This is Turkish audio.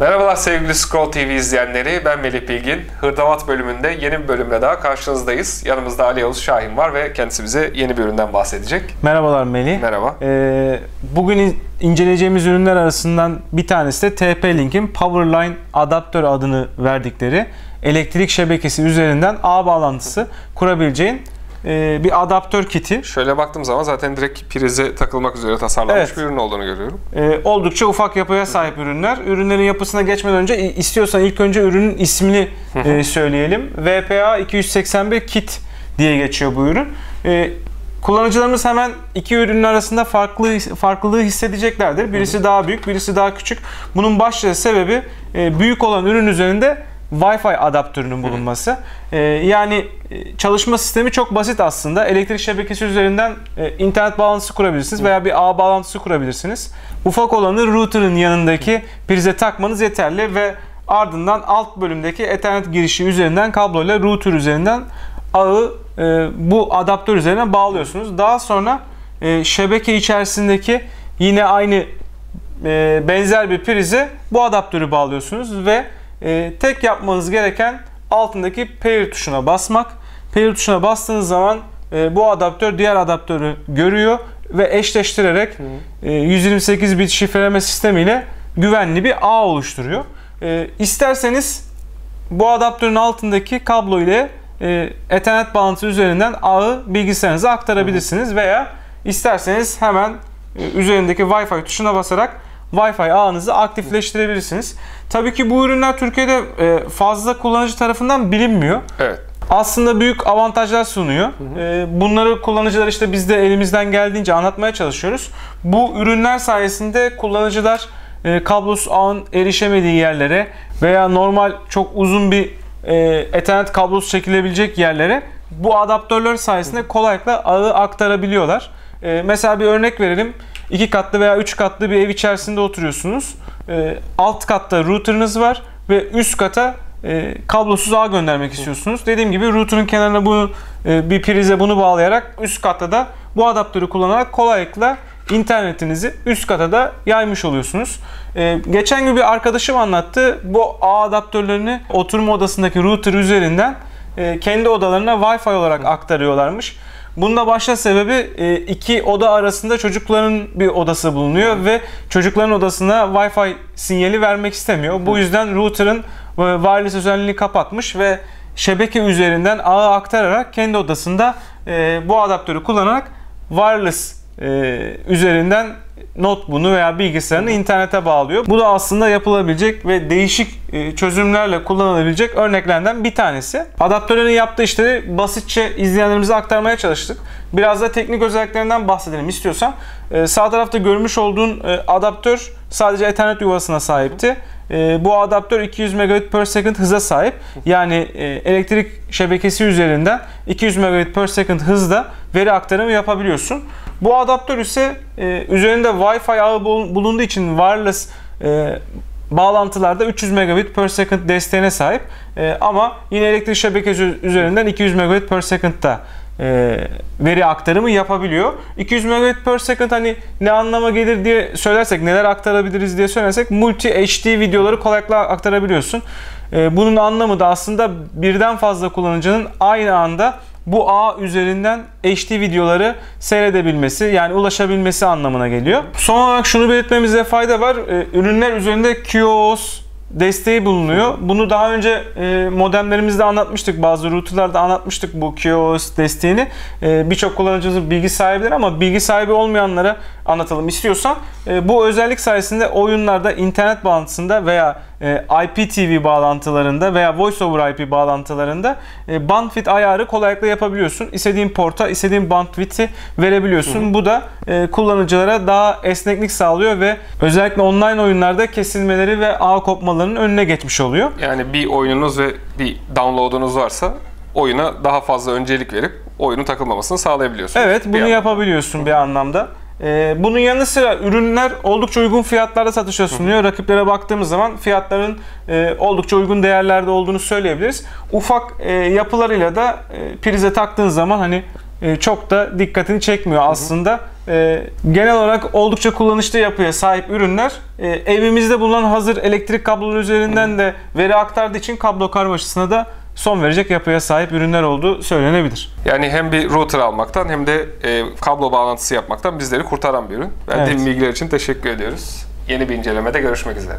Merhabalar sevgili Scroll TV izleyenleri. Ben Melih Bilgin. Hırdavat bölümünde yeni bir bölümle daha karşınızdayız. Yanımızda Ali Yavuz Şahin var ve kendisi bize yeni bir üründen bahsedecek. Merhabalar Melih. Merhaba. Ee, bugün in- inceleyeceğimiz ürünler arasından bir tanesi de TP-Link'in Powerline adaptör adını verdikleri elektrik şebekesi üzerinden ağ bağlantısı kurabileceğin e, bir adaptör kiti. Şöyle baktığım zaman zaten direkt prize takılmak üzere tasarlanmış Evet. bir ürün olduğunu görüyorum. E, oldukça ufak yapıya sahip ürünler. Ürünlerin yapısına geçmeden önce istiyorsan ilk önce ürünün ismini e, söyleyelim. VPA 281 kit diye geçiyor bu ürün. E, kullanıcılarımız hemen iki ürünün arasında farklı farklılığı hissedeceklerdir. Birisi daha büyük, birisi daha küçük. Bunun başlıca sebebi e, büyük olan ürün üzerinde Wi-Fi adaptörünün bulunması. E, yani çalışma sistemi çok basit aslında. Elektrik şebekesi üzerinden e, internet bağlantısı kurabilirsiniz veya bir ağ bağlantısı kurabilirsiniz. Ufak olanı router'ın yanındaki prize takmanız yeterli ve ardından alt bölümdeki Ethernet girişi üzerinden kabloyla router üzerinden ağı e, bu adaptör üzerine bağlıyorsunuz. Daha sonra e, şebeke içerisindeki yine aynı e, benzer bir prize bu adaptörü bağlıyorsunuz ve e, tek yapmanız gereken altındaki pair tuşuna basmak. Pair tuşuna bastığınız zaman e, bu adaptör diğer adaptörü görüyor ve eşleştirerek e, 128 bit şifreleme sistemiyle güvenli bir ağ oluşturuyor. E, isterseniz bu adaptörün altındaki kablo ile e, Ethernet bağlantısı üzerinden ağı bilgisayarınıza aktarabilirsiniz veya isterseniz hemen e, üzerindeki Wi-Fi tuşuna basarak Wi-Fi ağınızı aktifleştirebilirsiniz. Tabii ki bu ürünler Türkiye'de e, fazla kullanıcı tarafından bilinmiyor. Evet. Aslında büyük avantajlar sunuyor. E, Bunları kullanıcılar işte biz de elimizden geldiğince anlatmaya çalışıyoruz. Bu ürünler sayesinde kullanıcılar e, kablosuz ağın erişemediği yerlere veya normal çok uzun bir Ethernet kablosu çekilebilecek yerlere bu adaptörler sayesinde kolaylıkla ağı aktarabiliyorlar. Mesela bir örnek verelim. İki katlı veya üç katlı bir ev içerisinde oturuyorsunuz. E, alt katta router'ınız var ve üst kata e, kablosuz ağ göndermek istiyorsunuz. Dediğim gibi router'ın kenarına bunu e, bir prize bunu bağlayarak üst katta da bu adaptörü kullanarak kolaylıkla internetinizi üst kata da yaymış oluyorsunuz. E, geçen gün bir arkadaşım anlattı. Bu ağ adaptörlerini oturma odasındaki router üzerinden e, kendi odalarına Wi-Fi olarak aktarıyorlarmış. Bunun da başta sebebi e, iki oda arasında çocukların bir odası bulunuyor ve çocukların odasına Wi-Fi sinyali vermek istemiyor. Bu yüzden router'ın e, wireless özelliğini kapatmış ve şebeke üzerinden ağı aktararak kendi odasında e, bu adaptörü kullanarak wireless e, üzerinden notebook'unu veya bilgisayarını internete bağlıyor. Bu da aslında yapılabilecek ve değişik e, çözümlerle kullanılabilecek örneklerden bir tanesi. Adaptörlerin yaptığı işleri basitçe izleyenlerimize aktarmaya çalıştık. Biraz da teknik özelliklerinden bahsedelim istiyorsan. E, Sağ tarafta görmüş olduğun adaptör sadece Ethernet yuvasına sahipti. Bu adaptör 200 megabit per second hıza sahip. Yani elektrik şebekesi üzerinden 200 megabit per second hızda veri aktarımı yapabiliyorsun. Bu adaptör ise e, üzerinde Wi-Fi ağı bul- bulunduğu için wireless e, bağlantılarda 300 megabit per second desteğine sahip. E, ama yine elektrik şebekesi üzerinden 200 megabit per second'da e, veri aktarımı yapabiliyor. 200 megabit per second hani ne anlama gelir diye söylersek, neler aktarabiliriz diye söylersek multi HD videoları kolaylıkla aktarabiliyorsun. E, bunun anlamı da aslında birden fazla kullanıcının aynı anda bu ağ üzerinden HD videoları seyredebilmesi yani ulaşabilmesi anlamına geliyor. Son olarak şunu belirtmemizde fayda var. Ee, Ürünler üzerinde QoS desteği bulunuyor. Bunu daha önce e, modemlerimizde anlatmıştık. Bazı routerlarda anlatmıştık bu QoS desteğini. E, Birçok kullanıcımız bilgi sahibidir ama bilgi sahibi olmayanlara anlatalım istiyorsan. e, Bu özellik sayesinde oyunlarda internet bağlantısında veya IPTV bağlantılarında veya Voice over IP bağlantılarında e, bandwidth ayarı kolaylıkla yapabiliyorsun. İstediğin porta istediğin bandwidth'i verebiliyorsun. Bu da e, kullanıcılara daha esneklik sağlıyor ve özellikle online oyunlarda kesilmeleri ve ağ kopmalarının önüne geçmiş oluyor. Yani bir oyununuz ve bir download'unuz varsa oyuna daha fazla öncelik verip oyunun takılmamasını sağlayabiliyorsunuz. Evet Bir bunu yandan. yapabiliyorsun bir anlamda. Ee, bunun yanı sıra ürünler oldukça uygun fiyatlarda satışa sunuluyor. Rakiplere baktığımız zaman fiyatların e, oldukça uygun değerlerde olduğunu söyleyebiliriz. Ufak e, yapılarıyla da e, prize taktığın zaman hani e, çok da dikkatini çekmiyor aslında. genel olarak oldukça kullanışlı yapıya sahip ürünler evimizde bulunan hazır elektrik kabloları üzerinden de veri aktardığı için kablo karmaşasına da son verecek yapıya sahip ürünler olduğu söylenebilir. Yani hem bir router almaktan hem de e, kablo bağlantısı yapmaktan bizleri kurtaran bir ürün. Verdiğin Evet. bilgiler için teşekkür ediyoruz. Yeni bir incelemede görüşmek üzere.